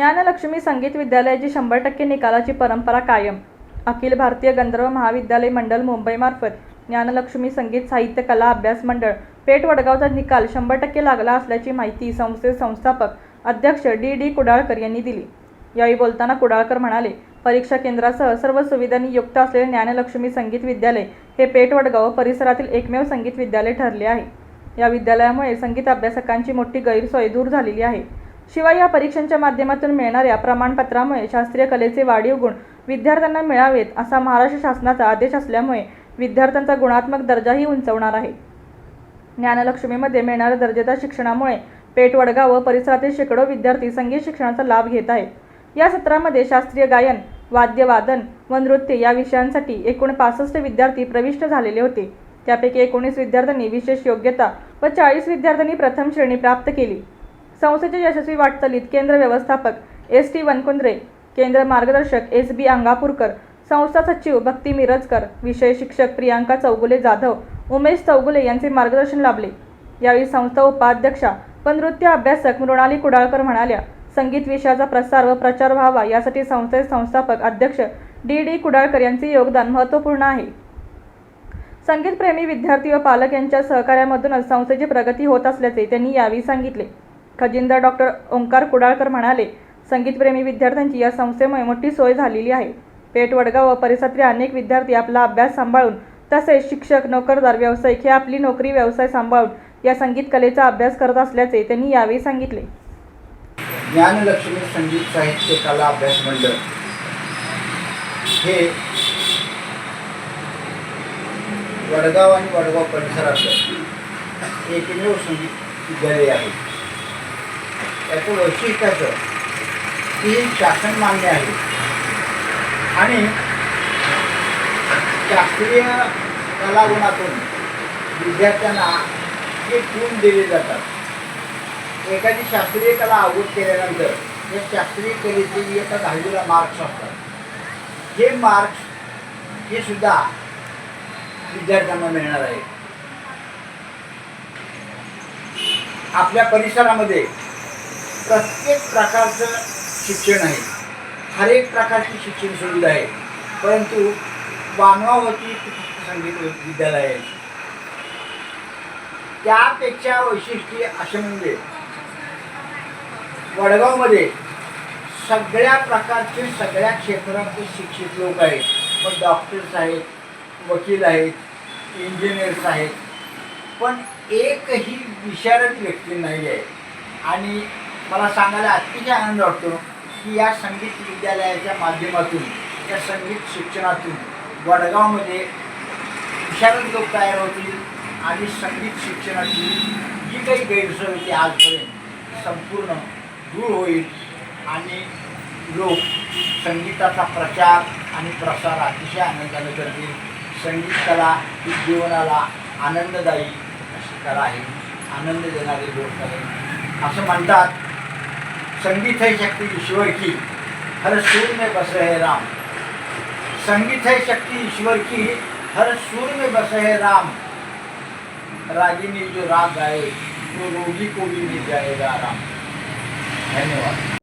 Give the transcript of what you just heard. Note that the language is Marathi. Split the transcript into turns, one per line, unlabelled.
ज्ञानलक्ष्मी संगीत विद्यालयाची शंभर टक्के निकालाची परंपरा कायम. अखिल भारतीय गंधर्व महाविद्यालय मंडळ मुंबईमार्फत ज्ञानलक्ष्मी संगीत साहित्य कला अभ्यास मंडळ पेठ वडगावचा निकाल शंभर टक्के लागला असल्याची माहिती संस्थेचे संस्थापक अध्यक्ष डी डी कुडाळकर यांनी दिली. यावेळी बोलताना कुडाळकर म्हणाले परीक्षा केंद्रासह सर्व सुविधांनी युक्त असलेले ज्ञानलक्ष्मी संगीत विद्यालय हे पेठ वडगाव परिसरातील एकमेव संगीत विद्यालय ठरले आहे. या विद्यालयामुळे संगीत अभ्यासकांची मोठी गैरसोय दूर झालेली आहे. शिवाय या परीक्षांच्या माध्यमातून मिळणाऱ्या प्रमाणपत्रामुळे शास्त्रीय कलेचे वाढीव गुण विद्यार्थ्यांना मिळावेत असा महाराष्ट्र शासनाचा आदेश असल्यामुळे विद्यार्थ्यांचा गुणात्मक दर्जाही उंचवणार आहे. ज्ञानलक्ष्मीमध्ये मिळणाऱ्या दर्जेदार शिक्षणामुळे पेठवडगाव व परिसरातील शेकडो विद्यार्थी संगीत शिक्षणाचा लाभ घेत आहेत. या सत्रामध्ये शास्त्रीय गायन वाद्यवादन व नृत्य या विषयांसाठी एकूण पासष्ट विद्यार्थी प्रविष्ट झालेले होते. त्यापैकी एकोणीस विद्यार्थ्यांनी विशेष योग्यता व चाळीस विद्यार्थ्यांनी प्रथम श्रेणी प्राप्त केली. संस्थेचे यशस्वी वाटचालीत केंद्र व्यवस्थापक एस टी वनकुंद्रे केंद्र मार्गदर्शक एस बी अंगापूरकर संस्था सचिव भक्ती मिरजकर विषय शिक्षक प्रियांका चौगुले जाधव उमेश चौगुले यांचे मार्गदर्शन लाभले. यावेळी संस्था उपाध्यक्षा व नृत्य अभ्यासक मृणाली कुडाळकर म्हणाल्या संगीत विषयाचा प्रसार व प्रचार व्हावा यासाठी संस्थेचे संस्थापक अध्यक्ष डी डी कुडाळकर यांचे योगदान महत्त्वपूर्ण आहे. संगीतप्रेमी विद्यार्थी व पालक यांच्या सहकार्यामधूनच संस्थेची प्रगती होत असल्याचे त्यांनी यावेळी सांगितले. खजिनदार डॉक्टर ओंकार कुडाळकर म्हणाले संगीतप्रेमी विद्यार्थ्यांची या संस्थेमुळे मोठी सोय झालेली आहे. पेठ वडगाव व परिसरातील अनेक विद्यार्थी आपला अभ्यास सांभाळून तसेच शिक्षक नोकरदार व्यावसायिक हे आपली नोकरी व्यवसाय सांभाळून या संगीत कलेचा अभ्यास करत असल्याचे त्यांनी यावेळी सांगितले.
ज्ञानलक्ष्मी संगीत साहित्य कला अभ्यास मंडळ हे वडगाव आणि वडगाव परिसरात एकमेव संगीत विद्यालय आहे. याचं वैशिष्ट्य असं की शासन मान्य आहे. आणि शास्त्रीय कलागुणातून विद्यार्थ्यांना हे गुण दिले जातात. एखादी शास्त्रीय कला अवगत केल्यानंतर या शास्त्रीय कलेचे एका दहावीला मार्क्स असतात. हे मार्क्स हे सुद्धा विद्यार्थ्यांना मिळणार आहे आपल्या परिसरामध्ये प्रत्येक प्रकारचं शिक्षण आहे. हर एक प्रकारची शिक्षण सुविधा आहे. परंतु वानवावती संगीत विद्यालय आहे त्यापेक्षा वैशिष्ट्य असे म्हणजे वडगावमध्ये सगळ्या प्रकारचे सगळ्या क्षेत्रातले शिक्षित लोक आहेत. मग डॉक्टर्स आहेत वकील आहेत इंजिनियर्स आहेत. पण एकही विशारद व्यक्ती नाही आहे. आणि मला सांगायला अतिशय आनंद वाटतो की या संगीत विद्यालयाच्या माध्यमातून या संगीत शिक्षणातून वडगावमध्ये विशारद लोक तयार होतील आणि संगीत शिक्षणाची जी काही गैरसोय होती आजपर्यंत संपूर्ण दूर होईल आणि लोक संगीताचा प्रचार आणि प्रसार अतिशय आनंदाने करतील. संगीत कला ही जीवनाला आनंददायी अशी कला आहे आनंद देणारी लोक आहे. असं म्हणतात संगीत है शक्ति ईश्वर की। हर सूर में बस है राम। संगीत है शक्ति ईश्वर की, हर सूर में बस है राम। रागिनी जो राग गाए, वो रोगी को भी मिल जाएगा राम। धन्यवाद।